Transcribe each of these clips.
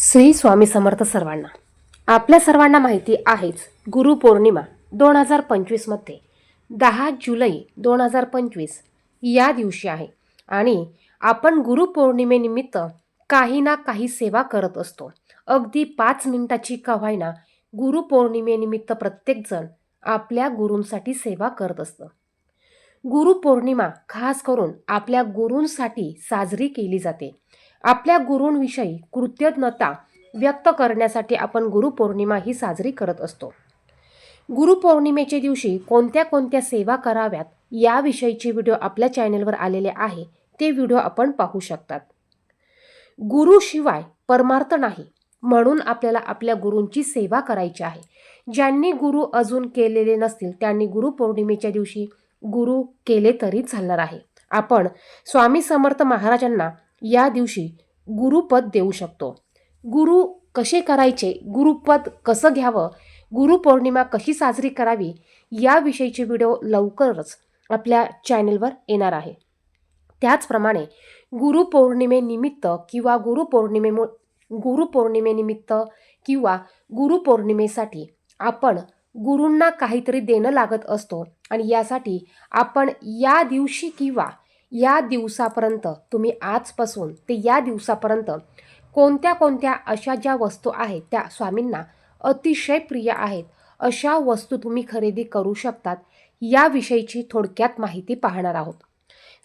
श्री स्वामी समर्थ सर्वांना. आपल्या सर्वांना माहिती आहेच गुरुपौर्णिमा दोन हजार पंचवीसमध्ये दहा जुलै दोन हजार पंचवीस या दिवशी आहे. आणि आपण गुरुपौर्णिमेनिमित्त काही ना काही सेवा करत असतो. अगदी पाच मिनिटाची का होईना गुरुपौर्णिमेनिमित्त प्रत्येकजण आपल्या गुरूंसाठी सेवा करत असतं. गुरुपौर्णिमा खास करून आपल्या गुरूंसाठी साजरी केली जाते. आपल्या गुरूंविषयी कृतज्ञता व्यक्त करण्यासाठी आपण गुरुपौर्णिमा ही साजरी करत असतो. गुरुपौर्णिमेच्या दिवशी कोणत्या कोणत्या सेवा कराव्यात याविषयीचे व्हिडिओ आपल्या चॅनेलवर आलेले आहे ते व्हिडिओ आपण पाहू शकतात. गुरुशिवाय परमार्थ नाही म्हणून आपल्याला आपल्या गुरूंची सेवा करायची आहे. ज्यांनी गुरु अजून केलेले नसतील त्यांनी गुरुपौर्णिमेच्या दिवशी गुरु केले तरी चालणार आहे. आपण स्वामी समर्थ महाराजांना या दिवशी गुरुपद देऊ शकतो. गुरु कसे करायचे? गुरुपद कसं घ्यावं? गुरुपौर्णिमा कशी साजरी करावी? याविषयीचे व्हिडिओ लवकरच आपल्या चॅनेलवर येणार आहे. त्याचप्रमाणे गुरुपौर्णिमेनिमित्त किंवा गुरुपौर्णिमेमु गुरुपौर्णिमेनिमित्त किंवा गुरुपौर्णिमेसाठी आपण गुरूंना काहीतरी देणं लागत असतो आणि यासाठी आपण या दिवशी किंवा या दिवसापर्यंत तुम्ही आजपासून ते या दिवसापर्यंत कोणत्या कोणत्या अशा ज्या वस्तू आहेत त्या स्वामींना अतिशय प्रिय आहेत अशा वस्तू तुम्ही खरेदी करू शकतात याविषयीची थोडक्यात माहिती पाहणार आहोत.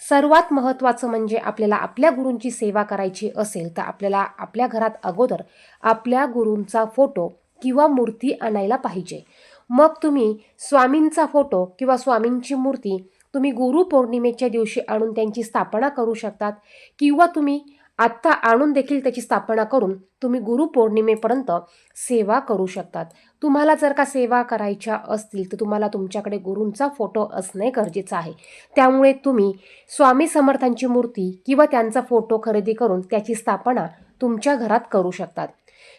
सर्वात महत्त्वाचं म्हणजे आपल्याला आपल्या गुरूंची सेवा करायची असेल तर आपल्याला आपल्या घरात अगोदर आपल्या गुरूंचा फोटो किंवा मूर्ती आणायला पाहिजे. मग तुम्ही स्वामींचा फोटो किंवा स्वामींची मूर्ती तुम्ही गुरुपौर्णिमेच्या दिवशी आणून त्यांची स्थापना करू शकतात किंवा तुम्ही आत्ता आणून देखील त्याची स्थापना करून तुम्ही गुरुपौर्णिमेपर्यंत सेवा करू शकतात. तुम्हाला जर का सेवा करायच्या असतील तर तुम्हाला तुमच्याकडे गुरूंचा फोटो असणे गरजेचं आहे. त्यामुळे तुम्ही स्वामी समर्थांची मूर्ती किंवा त्यांचा फोटो खरेदी करून त्याची स्थापना तुमच्या घरात करू शकतात.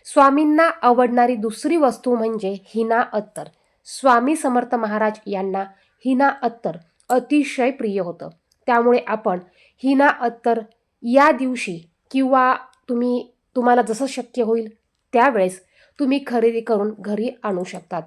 स्वामींना आवडणारी दुसरी वस्तू म्हणजे हिना अत्तर. स्वामी समर्थ महाराज यांना हिना अत्तर अतिशय प्रिय होतं. त्यामुळे आपण हिना अत्तर या दिवशी किंवा तुम्ही तुम्हाला जसं शक्य होईल त्यावेळेस तुम्ही खरेदी करून घरी आणू शकतात.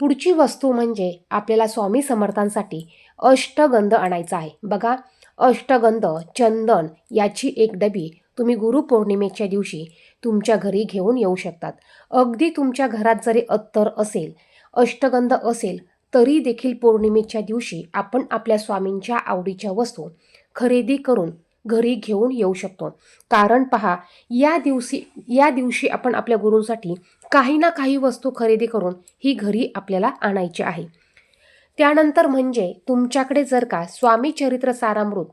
पुढची वस्तू म्हणजे आपल्याला स्वामी समर्थांसाठी अष्टगंध आणायचा आहे. बघा अष्टगंध चंदन याची एक डबी तुम्ही गुरुपौर्णिमेच्या दिवशी तुमच्या घरी घेऊन येऊ शकतात. अगदी तुमच्या घरात जरी अत्तर असेल अष्टगंध असेल तरी देखील पौर्णिमेच्या दिवशी आपण आपल्या स्वामींच्या आवडीच्या वस्तू खरेदी करून घरी घेऊन येऊ शकतो. कारण पहा या दिवशी या दिवशी आपण आपल्या गुरूंसाठी काही ना काही वस्तू खरेदी करून ही घरी आपल्याला आणायची आहे. त्यानंतर म्हणजे तुमच्याकडे जर का स्वामी चरित्र सारामृत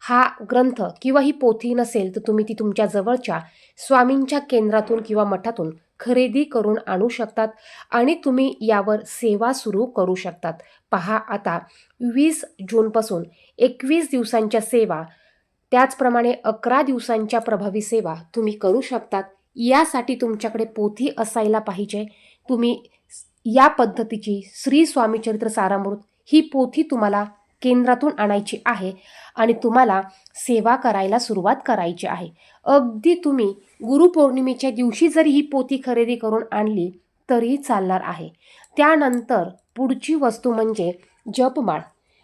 हा ग्रंथ किंवा ही पोथी नसेल तर तुम्ही ती तुमच्या जवळच्या स्वामींच्या केंद्रातून किंवा मठातून खरेदी करून आणू शकतात आणि तुम्ही यावर सेवा सुरू करू शकतात. पहा आता वीस जूनपासून एकवीस दिवसांच्या सेवा त्याचप्रमाणे अकरा दिवसांच्या प्रभावी सेवा तुम्ही करू शकतात. यासाठी तुमच्याकडे पोथी असायला पाहिजे. तुम्ही या पद्धतीची श्री स्वामीचरित्र सारामृत ही पोथी तुम्हाला केंद्रातून आणायची आहे. आणि तुम्हाला सेवा करायला सुरुवात करायची आहे. अगदी तुम्ही गुरुपौर्णिमेच्या दिवशी जरी ही पोती खरेदी करून आणली तरी चालणार आहे. त्यानंतर पुढची वस्तू म्हणजे जपमाळ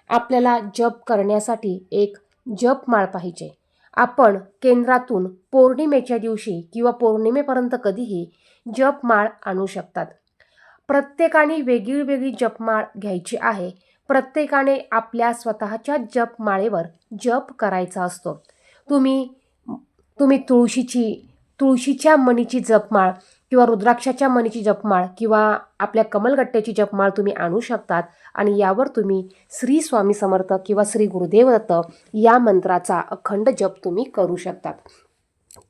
आपल्याला जप करण्यासाठी एक जपमाळ पाहिजे. आपण केंद्रातून पौर्णिमेच्या दिवशी किंवा पौर्णिमेपर्यंत कधीही जपमाळ आणू शकतात. प्रत्येकाने वेगळी वेगळी जपमाळ घ्यायची आहे. प्रत्येकाने आपल्या स्वतःच्या जपमाळेवर जप करायचा असतो. तुम्ही तुम्ही तुळशीची तुळशीच्या मणीची जपमाळ किंवा रुद्राक्षाच्या मणीची जपमाळ किंवा आपल्या कमलगट्ट्याची जपमाळ तुम्ही आणू शकतात आणि यावर तुम्ही श्री स्वामी समर्थ किंवा श्री गुरुदेव दत्त या मंत्राचा अखंड जप तुम्ही करू शकतात.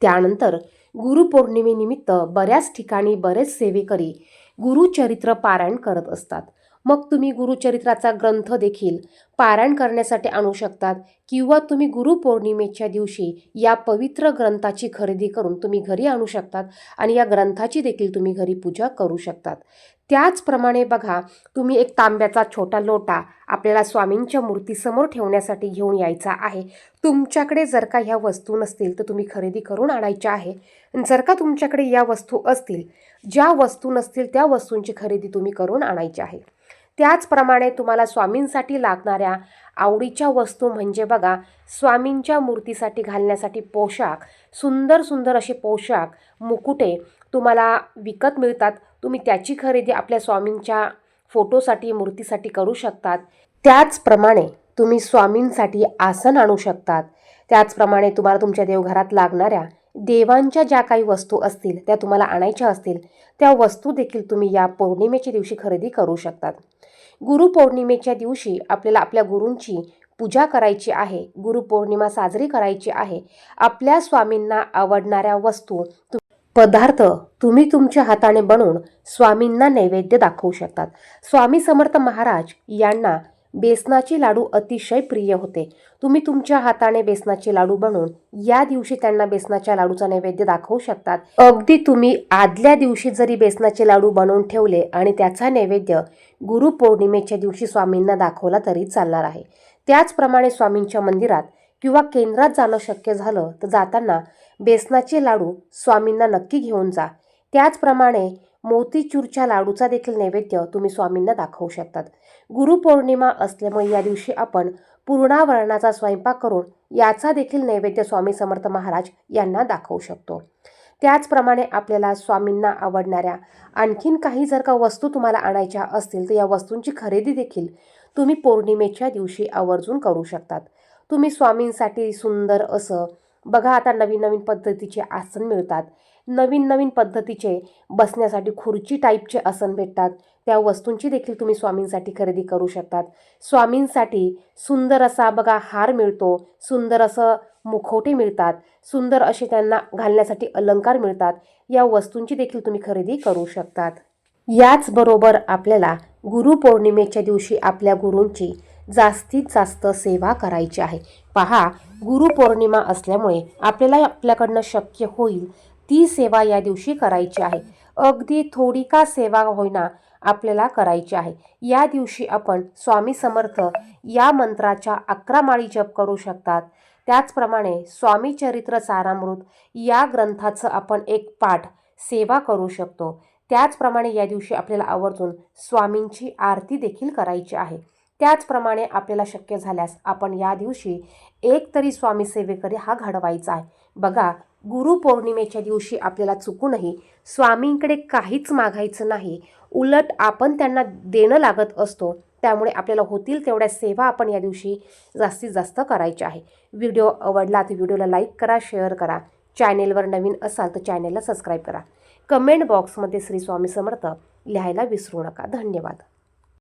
त्यानंतर गुरुपौर्णिमेनिमित्त बऱ्याच ठिकाणी बरेच सेवेकरी गुरुचरित्र पारायण करत असतात. मग तुम्ही गुरुचरित्राचा ग्रंथ देखील पारायण करण्यासाठी आणू शकतात किंवा तुम्ही गुरुपौर्णिमेच्या दिवशी या पवित्र ग्रंथाची खरेदी करून तुम्ही घरी आणू शकतात आणि या ग्रंथाची देखील तुम्ही घरी पूजा करू शकतात. त्याचप्रमाणे बघा तुम्ही एक तांब्याचा छोटा लोटा आपल्याला स्वामींच्या मूर्तीसमोर ठेवण्यासाठी घेऊन यायचा आहे. तुमच्याकडे जर का ह्या वस्तू नसतील तर तुम्ही खरेदी करून आणायच्या आहे. जर का तुमच्याकडे या वस्तू असतील ज्या वस्तू नसतील त्या वस्तूंची खरेदी तुम्ही करून आणायची आहे. त्याचप्रमाणे तुम्हाला स्वामींसाठी लागणाऱ्या आवडीच्या वस्तू म्हणजे बघा स्वामींच्या मूर्तीसाठी घालण्यासाठी पोशाख सुंदर सुंदर असे पोशाख मुकुटे तुम्हाला विकत मिळतात. तुम्ही त्याची खरेदी आपल्या स्वामींच्या फोटोसाठी मूर्तीसाठी करू शकतात. त्याचप्रमाणे तुम्ही स्वामींसाठी आसन आणू शकतात. त्याचप्रमाणे तुम्हाला तुमच्या देवघरात लागणाऱ्या देवांच्या ज्या काही वस्तू असतील त्या तुम्हाला आणायच्या असतील त्या वस्तू देखील तुम्ही या पौर्णिमेच्या दिवशी खरेदी करू शकतात. गुरुपौर्णिमेच्या दिवशी आपल्याला आपल्या गुरूंची पूजा करायची आहे गुरुपौर्णिमा साजरी करायची आहे. आपल्या स्वामींना आवडणाऱ्या वस्तू पदार्थ तुम्ही तुमच्या हाताने बनवून स्वामींना नैवेद्य दाखवू शकतात. स्वामी समर्थ महाराज यांना बेसनाचे लाडू अतिशय प्रिय होते. तुम्ही तुमच्या हाताने बेसनाचे लाडू बनवून या दिवशी त्यांना बेसनाच्या लाडूचा नैवेद्य दाखवू शकतात. अगदी तुम्ही आदल्या दिवशी जरी बेसनाचे लाडू बनवून ठेवले आणि त्याचा नैवेद्य गुरुपौर्णिमेच्या दिवशी स्वामींना दाखवला तरी चालणार आहे. त्याचप्रमाणे स्वामींच्या मंदिरात किंवा केंद्रात जाणं शक्य झालं तर जाताना बेसनाचे लाडू स्वामींना नक्की घेऊन जा. त्याचप्रमाणे मोतीचूरच्या लाडूचा देखील नैवेद्य तुम्ही स्वामींना दाखवू शकतात. गुरुपौर्णिमा असल्यामुळे या दिवशी आपण पूर्णावरणाचा स्वयंपाक करून याचा देखील नैवेद्य स्वामी समर्थ महाराज यांना दाखवू शकतो. त्याचप्रमाणे आपल्याला स्वामींना आवडणाऱ्या आणखीन काही जर का वस्तू तुम्हाला आणायच्या असतील तर या वस्तूंची खरेदी देखील तुम्ही पौर्णिमेच्या दिवशी आवर्जून करू शकतात. तुम्ही स्वामींसाठी सुंदर असं बघा आता नवीन नवीन पद्धतीचे आसन मिळतात. नवीन नवीन पद्धतीचे बसण्यासाठी खुर्ची टाईपचे आसन भेटतात. त्या वस्तूंची देखील तुम्ही स्वामींसाठी खरेदी करू शकतात. स्वामींसाठी सुंदर असा बघा हार मिळतो. सुंदर असं मुखवटे मिळतात. सुंदर असे त्यांना घालण्यासाठी अलंकार मिळतात. या वस्तूंची देखील तुम्ही खरेदी करू शकतात. याचबरोबर आपल्याला गुरुपौर्णिमेच्या दिवशी आपल्या गुरूंची जास्तीत जास्त सेवा करायची आहे. पहा गुरुपौर्णिमा असल्यामुळे आपल्याला आपल्याकडनं शक्य होईल ती सेवा या दिवशी करायची आहे. अगदी थोडी का सेवा होईना आपल्याला करायची आहे. या दिवशी आपण स्वामी समर्थ या मंत्राच्या अकरा माळी जप करू शकतात. त्याचप्रमाणे स्वामी चरित्र सारामृत या ग्रंथाचं आपण एक पाठ सेवा करू शकतो. त्याचप्रमाणे या दिवशी आपल्याला आवर्जून स्वामींची आरती देखील करायची आहे. त्याचप्रमाणे आपल्याला शक्य झाल्यास आपण या दिवशी एक तरी स्वामी सेवेकरी हा घडवायचा आहे. बघा गुरुपौर्णिमेच्या दिवशी आपल्याला चुकूनही स्वामींकडे काहीच मागायचं नाही. उलट आपण त्यांना देणं लागत असतो. त्यामुळे आपल्याला होतील तेवढ्या सेवा आपण या दिवशी जास्तीत जास्त करायच्या आहे. व्हिडिओ आवडला तर व्हिडिओला लाईक करा शेअर करा. चॅनेलवर नवीन असाल तर चॅनेलला सबस्क्राईब करा. कमेंट बॉक्समध्ये श्री स्वामी समर्थ लिहायला विसरू नका. धन्यवाद.